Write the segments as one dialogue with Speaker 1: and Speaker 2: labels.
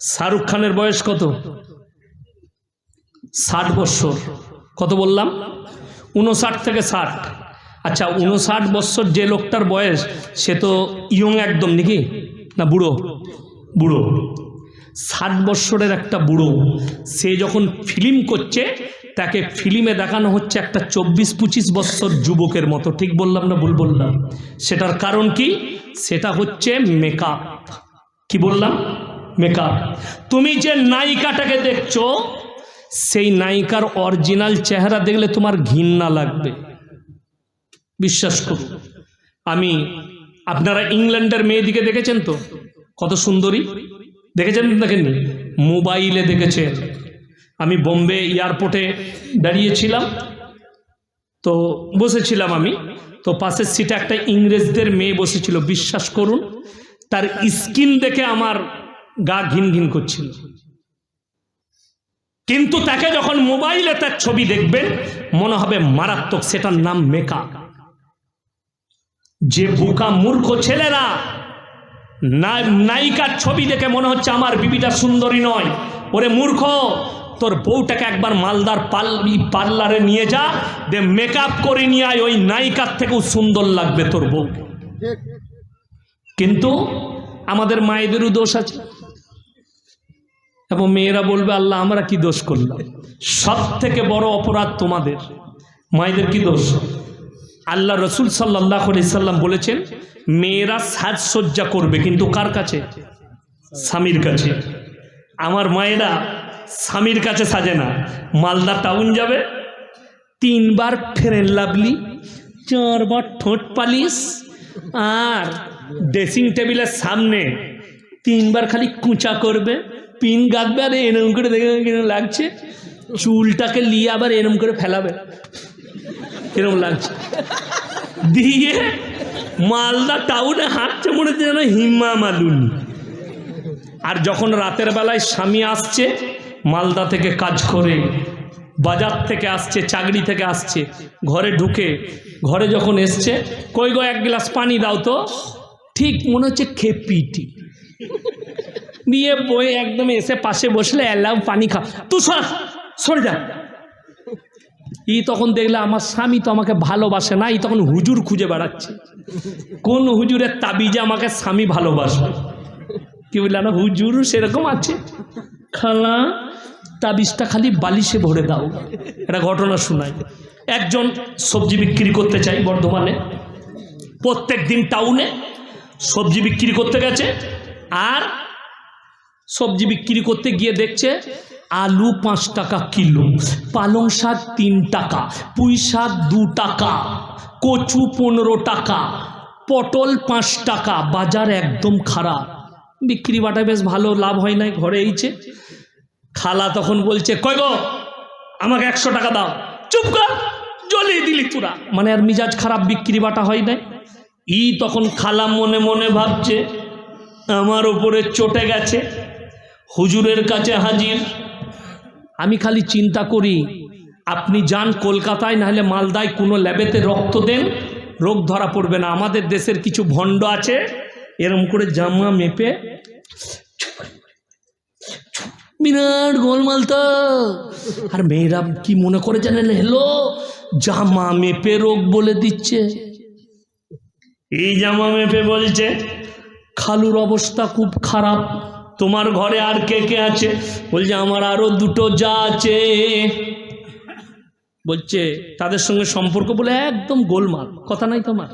Speaker 1: শাহরুখ খানের বয়স কত? ষাট বৎসর কত বললাম? উনষাট থেকে ষাট। আচ্ছা উনষাট বৎসর যে লোকটার বয়স, সে তো ইয়ং একদম নাকি? না, বুড়ো? বুড়ো। ষাট বৎসরের একটা বুড়ো, সে যখন ফিল্ম করছে, তাকে ফিল্মে দেখানো হচ্ছে একটা চব্বিশ পঁচিশ বৎসর যুবকের মতো। ঠিক বললাম না ভুল বললাম? সেটার কারণ কি? সেটা হচ্ছে মেকআপ কি বললাম? মেকআপ তুমি যে নায়িকাটাকে দেখছ, সেই নায়িকার অরিজিনাল চেহারা দেখলে তোমার ঘৃণা লাগবে। বিশ্বাস করুন আমি, আপনারা ইংল্যান্ডের মেয়েদিকে দেখেছেন তো? কত সুন্দরী। দেখেছেন দেখেননি মোবাইলে দেখেছেন। আমি বোম্বে এয়ারপোর্টে দাঁড়িয়েছিলাম। তো বসেছিলাম আমি। তো পাশের সিটে একটা ইংরেজদের মেয়ে বসেছিল। বিশ্বাস করুন, তার স্কিন দেখে আমার গা ঘিন ঘিন করছিল। কিন্তু তাকে যখন মোবাইলে তার ছবি দেখবেন, মনে হবে মারাত্মক, সেটার নাম মেকআপ যে বোকা মূর্খ ছেলেরা নায়িকার ছবি দেখে মনে হচ্ছে আমার বিবিটা সুন্দরী নয়। ওরে মূর্খ, তোর বউটাকে একবার মালদার পার্লারে নিয়ে যা, দে মেকআপ করে নিয়ে আয়, ওই নায়িকার থেকেও সুন্দর লাগবে তোর বউ কিন্তু আমাদের মায়েদেরও দোষ আছে। এবং মেয়েরা বলবে, আল্লাহ, আমরা কি দোষ করলাম? সব থেকে বড় অপরাধ তোমাদের। মায়েদের কি দোষ? আল্লাহ রসুল সাল্লাহ সাল্লাম বলেছেন, মেয়েরা সাজসজ্জা করবে। কিন্তু কার কাছে? স্বামীর কাছে। আমার মায়েরা স্বামীর কাছে সাজে না। মালদা টাউন যাবে, তিনবার ফেরেন লাভলি, চারবার ঠোঁট পালিশ, আর ড্রেসিং টেবিলের সামনে তিনবার খালি কুঁচা করবে পিন গাঁদবে আর এরম করে দেখে কিরম লাগছে, চুলটাকে নিয়ে আবার এরম করে ফেলাবে। এরম লাগছে। দিয়ে মালদা টাউনে হাঁটছে মনে হচ্ছে যেন হিম্মা মালুনি। আর যখন রাতের বেলায় স্বামী আসছে, মালদা থেকে কাজ করে, বাজার থেকে আসছে, চাকরি থেকে আসছে, ঘরে ঢুকে, ঘরে যখন এসছে, কই গো এক গ্লাস পানি দাও তো? ঠিক মনে হচ্ছে খেপিটি। দিয়ে বই একদম এসে পাশে বসলে এলাম পানি খা। তুই সর যা। ই তখন দেখলে, আমার স্বামী তো আমাকে ভালোবাসে না। ই তখন হুজুর খুঁজে বেড়াচ্ছে। কোন হুজুরের তাবিজে আমাকে স্বামী ভালোবাসবে? কি বললে, না, হুজুর সেরকম আছে। খালা, তাবিজটা খালি বালিশে ভরে দাও। এটা ঘটনা শোনায়। একজন সবজি বিক্রি করতে চাই বর্ধমানে। প্রত্যেক দিন টাউনে সবজি বিক্রি করতে গেছে। আর সবজি বিক্রি করতে গিয়ে দেখছে আলু পাঁচ টাকা কিলো, পালং শাক তিন টাকা, পুঁই শাক দু টাকা, কচু পনেরো টাকা, পটল পাঁচ টাকা, বাজার একদম খারাপ। বিক্রি বাটা বেশ ভালো, লাভ হয় নাই, ঘরে এইছে খালা তখন বলছে, কই গো, আমাকে একশো টাকা দাও, চুপ কর, জ্বলিয়ে দিলি তোরা। মানে আর মিজাজ খারাপ, বিক্রি বাটা হয় নাই। ই তখন খালা মনে মনে ভাবছে, আমার ওপরে চটে গেছে। হুজুরের কাছে হাজির। আমি খালি চিন্তা করি, আপনি যান কলকাতায়, নাহলে মালদায় কোনো ল্যাবেতে রক্ত দেন, রোগ ধরা পড়বে না। আমাদের দেশের কিছু ভণ্ড আছে, এরম করে জামা মেপে বিরাট গোলমাল তো আর মেয়েরা কি মনে করে জানেন? হেলো জামা মেপে রোগ বলে দিচ্ছে। এই জামা মেপে বলছে, খালুর অবস্থা খুব খারাপ। তোমার ঘরে আর কে কে আছে? বলছে, আমার আরও দুটো যা আছে। বলছে, তাদের সঙ্গে সম্পর্ক বলে একদম গোলমাল। কথা নাই তোমার?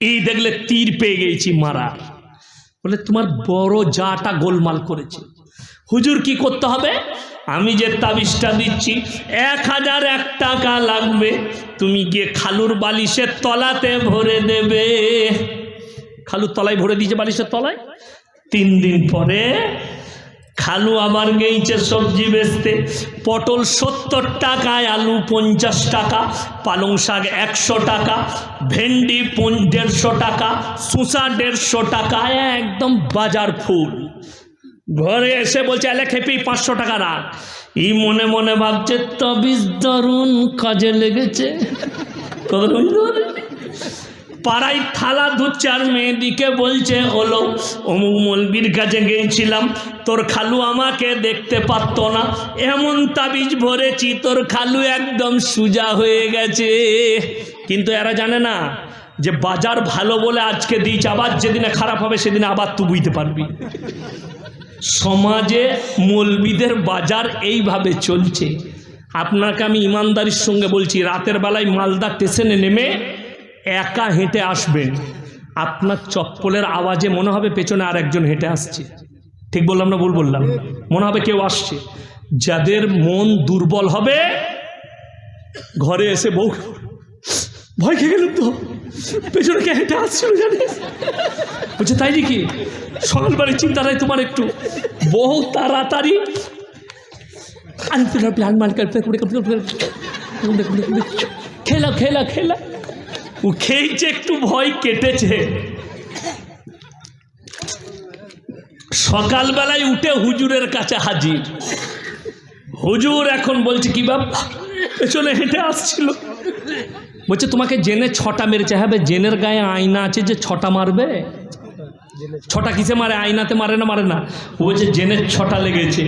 Speaker 1: এই দেখলে তীর পেয়ে গেছি মারার। বলে, তোমার বড় যাটা গোলমাল করেছে। হুজুর কি করতে হবে? আমি যে তাবিজটা দিচ্ছি, এক হাজার এক টাকা লাগবে। তুমি গিয়ে খালুর বালিশের তলাতে ভরে দেবে। খালুর তলায় ভরে দিয়েছে বালিশের তলায়? তিন দিন পরে খালু আবার গেইছে সবজি বেচতে। পটল সত্তর টাকায়, আলু পঞ্চাশ টাকা, পালং শাক একশো টাকা, ভেন্ডি দেড়শো টাকা, শসা দেড়শো টাকা, একদম বাজার ফুল। ঘরে এসে বলছে এলে খেপি, পাঁচশো টাকা রাখ। ই মনে মনে ভাবছে, তবিজ দারুণ কাজে লেগেছে। কত? পাড়ায় থালা ধুচ্ছে আর মেয়েদিকে বলছে হলো অমুক মলবির কাছে গিয়েছিলাম তোর খালু আমাকে দেখতে পারত না। এমন তাবিজ ভরেছি, তোর খালু একদম সুজা হয়ে গেছে। কিন্তু এরা জানে না যে বাজার ভালো বলে আজকে দিয়েছে, আবার যেদিনে খারাপ হবে সেদিনে আবার তুই বুঝতে পারবি। সমাজে মলবিদের বাজার এইভাবে চলছে। আপনাকে আমি ইমানদারির সঙ্গে বলছি, রাতের বেলায় মালদা স্টেশনে নেমে একা হেঁটে আসবেন আপনার চপ্পলের আওয়াজে মনে হবে পেছনে আর একজন হেঁটে আসছে ঠিক বললাম না ভুল বললাম মনে হবে কেউ আসছে যাদের মন দুর্বল হবে ঘরে এসে বউ ভয় খেয়ে গেলাম তো পেছনে কে হেঁটে আসছিল জানিস বলছে তাই নাকি সকালবেলায় চিন্তাটাই তোমার একটু বহু তাড়াতাড়ি খেলা খেলা খেলা ও খেয়েছে, একটু ভয় কেটেছে। সকালবেলায় উঠে হুজুরের কাছে হাজির। হুজুর এখন বলছে, কি বাবা পেছনে হেঁটে আসছিল। বলছে, তোমাকে জেনে ছটা মেরেছে। হ্যাঁ জেনের গায়ে আয়না আছে যে ছটা মারবে? ছটা কিসে মারে? আয়নাতে মারে না মারে না? ও বলছে জেনের ছটা লেগেছে।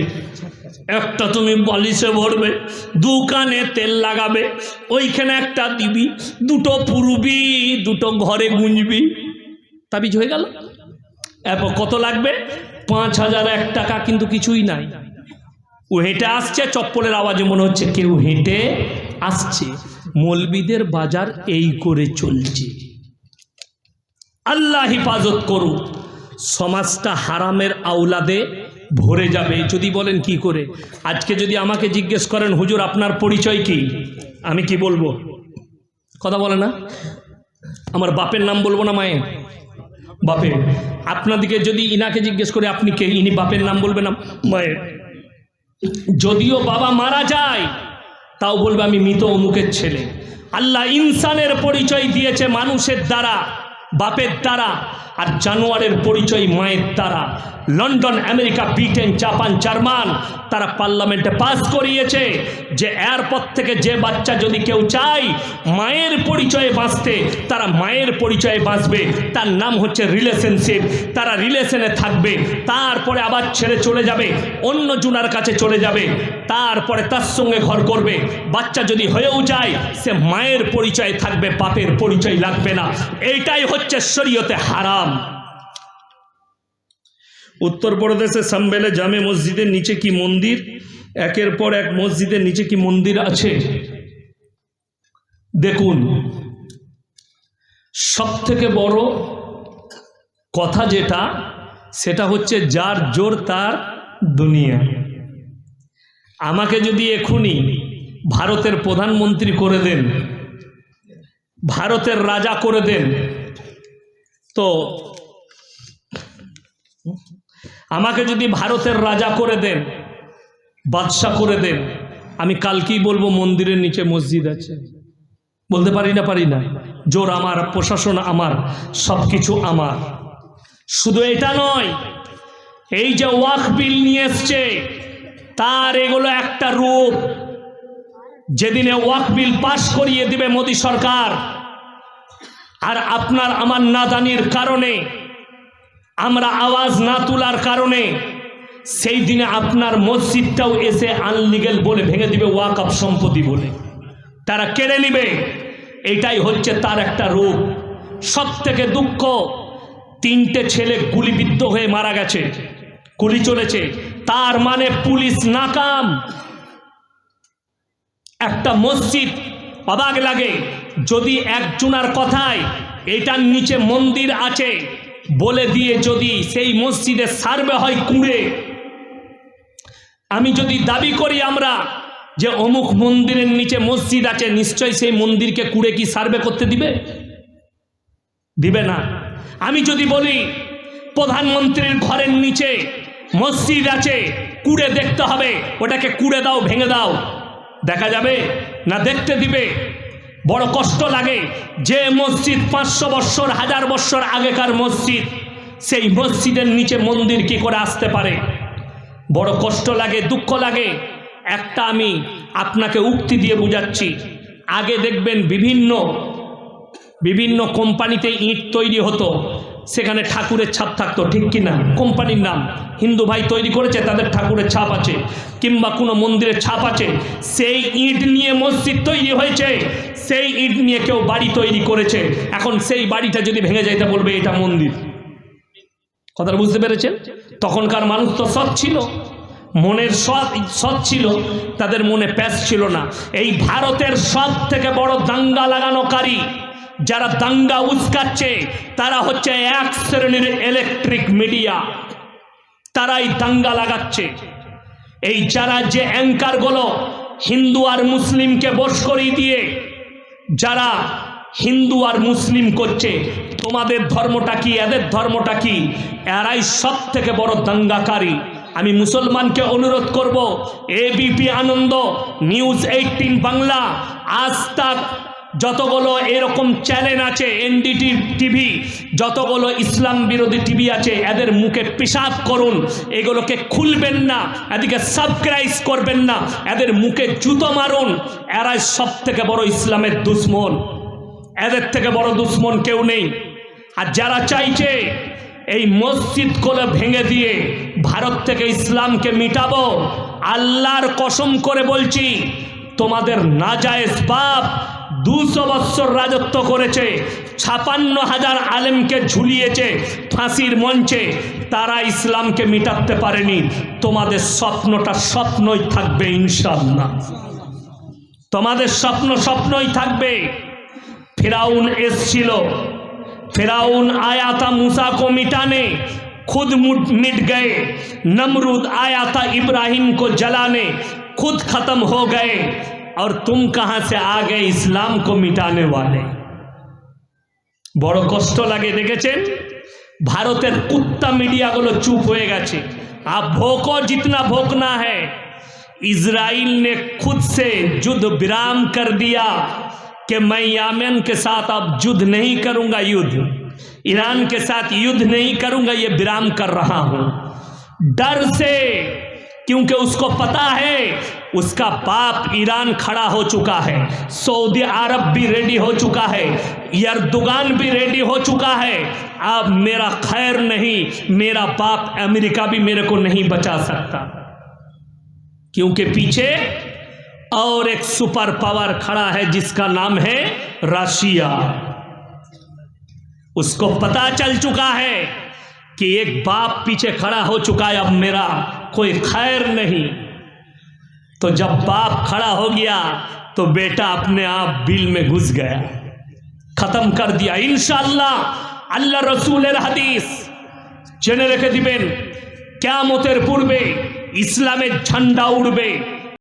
Speaker 1: একটা তুমি বালিশে ভরবে দু কানে তেল লাগাবে, ওইখানে একটা দিবি, দুটো পুরবি, দুটো ঘরে গুঁজবি। তাবিজ হয়ে গেল। এরপর কত লাগবে? পাঁচ হাজার, এক টাকা কিন্তু কিছুই নাই। ও হেঁটে আসছে, চপ্পলের আওয়াজে মনে হচ্ছে কেউ হেঁটে আসছে। মলবিদের বাজার এই করে চলছে। আল্লাহ হিফাজত করুক। সমাজটা হারামের আওলাদে ভরে যাবে। যদি বলেন কি করে? আজকে যদি আমাকে জিজ্ঞেস করেন, হুজুর, আপনার পরিচয় কি? আমি কি বলব? কথা বলে না? আমার বাপের নাম বলব না মায়ের? বাপের। আপনাদিকে যদি ইনাকে জিজ্ঞেস করে, আপনি কে? ইনি বাপের নাম বলবে না মায়ের। যদিও বাবা মারা যায়, তাও বলবে, আমি মৃত অমুকের ছেলে। আল্লাহ ইনসানের পরিচয় দিয়েছে মানুষের দ্বারা, বাপের দ্বারা। আর জানোয়ারের পরিচয় মায়ের দ্বারা। London, America, Britain, Japan, German, তারা পার্লামেন্টে পাস করিয়েছে যে এরপর থেকে যে বাচ্চা যদি কেউ চায় মায়ের পরিচয়ে বাঁচতে, তারা মায়ের পরিচয়ে বাঁচবে। তার নাম হচ্ছে রিলেশনশিপ। তারা রিলেশনে থাকবে, তারপরে আবার ছেড়ে চলে যাবে, অন্য জুনার কাছে চলে যাবে, তারপরে তার সঙ্গে ঘর করবে। বাচ্চা যদি হয়েও যায়, সে মায়ের পরিচয় থাকবে, বাপের পরিচয় লাগবে না। এইটাই হচ্ছে শরীয়তে হারাম। উত্তরপ্রদেশে সাম্বেলে জামে মসজিদের নিচে কি মন্দির? একের পর এক মসজিদের নিচে কি মন্দির আছে? দেখুন সব থেকে বড় কথা যেটা, সেটা হচ্ছে যার জোর তার দুনিয়া। আমাকে যদি এখুনি ভারতের প্রধানমন্ত্রী করে দেন, ভারতের রাজা করে দেন তো আমাকে যদি ভারতের রাজা করে দেন, বাদশাহ করে দেন, আমি কালকেই বলব মন্দিরের নিচে মসজিদ আছে। বলতে পারি না পারি না? জোর আমার, প্রশাসন আমার সব কিছু আমার। শুধু এটা নয়, এই যে ওয়াক বিল নিয়ে এসছে, তার এগুলো একটা রূপ। যেদিনে ওয়াক বিল পাশ করিয়ে দিবে মোদী সরকার আর আপনার আমার নাদানির কারণে, আমরা আওয়াজ না তোলার কারণে, সেই দিনে আপনার মসজিদটাও এসে আনলিগেল বলে ভেঙে দিবে ওয়াকআপ সম্পত্তি বলে। তারা কেড়ে নিবে, এটাই হচ্ছে তার একটা রূপ। সব থেকে দুঃখ, তিনটে ছেলে গুলিবিদ্ধ হয়ে মারা গেছে, গুলি চলেছে। তার মানে পুলিশ নাকাম। একটা মসজিদ অবাক লাগে যদি একজনার কথায়, এটার নিচে মন্দির আছে বলে দিয়ে যদি সেই মসজিদে সার্ভে হয় কুঁড়ে, আমি যদি দাবি করি আমরা যে অমুক মন্দিরের নিচে মসজিদ আছে, নিশ্চয় সেই মন্দিরকে কুড়ে কি সার্ভে করতে দিবে? দিবে না। আমি যদি বলি, প্রধানমন্ত্রীর ঘরের নিচে মসজিদ আছে, কুড়ে দেখতে হবে, ওটাকে কুড়ে দাও, ভেঙে দাও দেখা যাবে না দেখতে দিবে? বড় কষ্ট লাগে যে মসজিদ পাঁচশো বৎসর হাজার বৎসর আগেকার মসজিদ। সেই মসজিদের নিচে মন্দির কি করে আসতে পারে? বড় কষ্ট লাগে, দুঃখ লাগে। একটা আমি আপনাকে উক্তি দিয়ে বুঝাচ্ছি। আগে দেখবেন বিভিন্ন বিভিন্ন কোম্পানিতে ইট তৈরি হতো। সেখানে ঠাকুরের ছাপ থাকতো, ঠিক কি না? কোম্পানির নাম। হিন্দু ভাই তৈরি করেছে, তাদের ঠাকুরের ছাপ আছে। কিংবা কোনো মন্দিরের ছাপ আছে। সেই ইট নিয়ে মসজিদ তৈরি হয়েছে। সেই ইট নিয়ে কেউ বাড়ি তৈরি করেছে। এখন সেই বাড়িটা যদি ভেঙে যায়, তা বলবে এটা মন্দির। কথাটা বুঝতে পেরেছেন? তখনকার মানুষ তো সৎ ছিল। মনের সৎ সৎ ছিল। তাদের মনে প্যাস ছিল না। এই ভারতের সব থেকে বড় দাঙ্গা লাগানোকারী যারা দাঙ্গা উস্কাচ্ছে, তারা হচ্ছে এক শ্রেণির ইলেকট্রিক মিডিয়া তারাই দাঙ্গা লাগাচ্ছে। এই যারা যে অ্যাঙ্কারগুলো হিন্দু আর মুসলিমকে বশ করিয়ে দিয়ে যারা হিন্দু আর মুসলিম করছে, তোমাদের ধর্মটা কি, এদের ধর্মটা কি? এরাই সব থেকে বড় দাঙ্গাকারী। আমি মুসলমানকে অনুরোধ করব ABP Ananda, news eighteen Bangla, আজ তাক যতগুলো এরকম চ্যানেল আছে এনডিটি টিভি যতগুলো ইসলাম বিরোধী টিভি আছে, এদের মুখে পেশাব করুন, এগুলোকে খুলবেন না, এদিকে সাবস্ক্রাইব করবেন না, এদের মুখে জুতো মারুন, এরাই সব থেকে বড় ইসলামের দুশ্মন। এদের থেকে বড় দুশ্মন কেউ নেই। আর যারা চাইছে এই মসজিদগুলো ভেঙে দিয়ে ভারত থেকে ইসলামকে মিটাবো, আল্লাহর কসম করে বলছি, তোমাদের নাজায়েজ বাপ দুশো বৎসর রাজত্ব করেছে ছাপান্ন হাজার আলেমকে ঝুলিয়েছে ফাঁসির মঞ্চে তারা ইসলামকে মিটাতে পারেনি তোমাদের স্বপ্নটা স্বপ্নই থাকবে ইনশাল্লাহ তোমাদের স্বপ্ন স্বপ্নই থাকবে ফেরাউন এসছিল फिराउन आया था मूसा को मिटाने खुद मुट- मिट गए नमरूद आया था इब्राहिम को जलाने खुद खत्म हो गए और तुम कहाँ से आ गए इस्लाम को मिटाने वाले? बड़ कष्ट लगे देखे भारत कुत्ता मीडिया মিডিয়াগুলো चुप हो गए आप भोको जितना भोकना है इसराइल ने खुद से युद्ध विराम कर दिया कि मैं यामेन के साथ अब युद्ध नहीं करूँगा युद्ध। ईरान के साथ युद्ध नहीं करूँगा, ये विराम कर रहा हूँ। डर से, क्योंकि उसको पता है उसका बाप ईरान खड़ा हो चुका है। सऊदी अरब भी रेडी हो चुका है। यरदुगान भी रेडी हो चुका है। अब मेरा खैर नहीं, मेरा बाप अमेरिका भी मेरे को नहीं बचा सकता। क्योंकि पीछे और एक सुपर पावर खड़ा है जिसका नाम है रशिया। उसको पता चल चुका है कि एक बाप पीछे खड़ा हो चुका है। अब मेरा कोई खैर नहीं। तो जब बाप खड़ा हो गया तो बेटा अपने आप बिल में घुस गया खत्म कर दिया इंशाल्लाह আল্লাহ রসুলের হাদিস জেনে রেখে দিবেন কেয়ামতের পূর্বে ইসলামের ঝান্ডা উড়বে